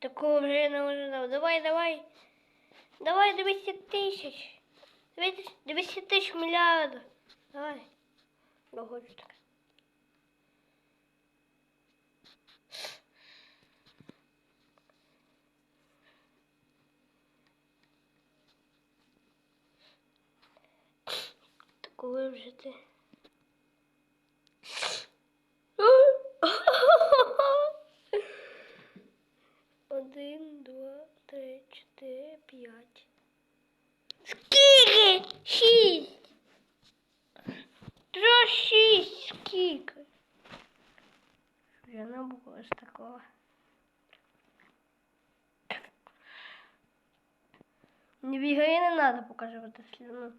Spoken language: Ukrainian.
Такого вже не ожидав. Давай, давай. Давай 200 тисяч. 200 200 тисяч мільярдів. Давай. Догоджу так. Такого вже ти. Шість? Я не було ж такого. Не бігай, не треба показувати слюну.